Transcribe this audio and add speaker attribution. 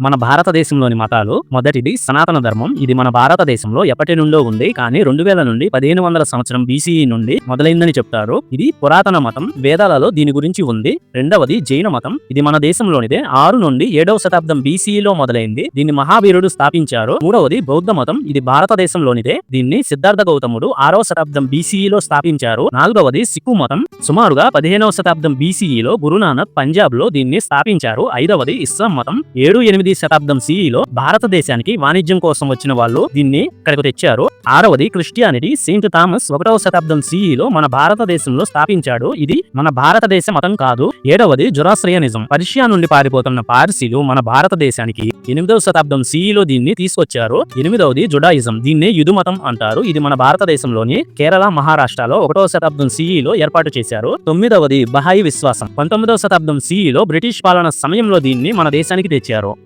Speaker 1: మన భారతదేశంలోని మతాలు. మొదటిది సనాతన ధర్మం. ఇది మన భారతదేశంలో ఎప్పటి నుండో ఉంది. కానీ రెండు వేల నుండి పదిహేను వందల సంవత్సరం బీసీఈ నుండి మొదలైందని చెప్తారు. ఇది పురాతన మతం. వేదాలలో దీని గురించి ఉంది. రెండవది జైన మతం. ఇది మన దేశంలోనిదే. ఆరు నుండి ఏడవ శతాబ్దం బీసీఈలో మొదలైంది. దీన్ని మహావీరుడు స్థాపించారు. మూడవది బౌద్ధ మతం. ఇది భారతదేశంలోనిదే. దీన్ని సిద్ధార్థ గౌతముడు ఆరవ శతాబ్దం బీసీఈలో స్థాపించారు. నాలుగవది సిక్కు మతం. సుమారుగా పదిహేనవ శతాబ్దం బీసీఈలో గురునానక్ పంజాబ్లో దీన్ని స్థాపించారు. ఐదవది ఇస్లాం మతం. ఏడు ఎనిమిది శతాబ్దం సిఈలో భారతదేశానికి వాణిజ్యం కోసం వచ్చిన వాళ్ళు దీన్ని ఇక్కడికి తెచ్చారు. ఆరవది క్రిస్టియానిటీ సెయింట్ థామస్ ఒకటవ శతాబ్దం సిఈలో మన భారతదేశంలో స్థాపించాడు. ఇది మన భారతదేశ మతం కాదు. ఏడవది జురాశ్రయనిజం పర్షియా నుండి పారిపోతున్న పార్సీలు మన భారతదేశానికి ఎనిమిదవ శతాబ్దం సిఈలో దీన్ని తీసుకొచ్చారు. ఎనిమిదవది జుడాయిజం. దీన్నే యుదు మతం అంటారు. ఇది మన భారతదేశంలోని కేరళ మహారాష్ట్రలో ఒకటవ శతాబ్దం సిఈలో ఏర్పాటు చేశారు. తొమ్మిదవది బహాయి విశ్వాసం. పంతొమ్మిదవ శతాబ్దం సిఈలో బ్రిటిష్ పాలన సమయంలో దీన్ని మన దేశానికి తెచ్చారు.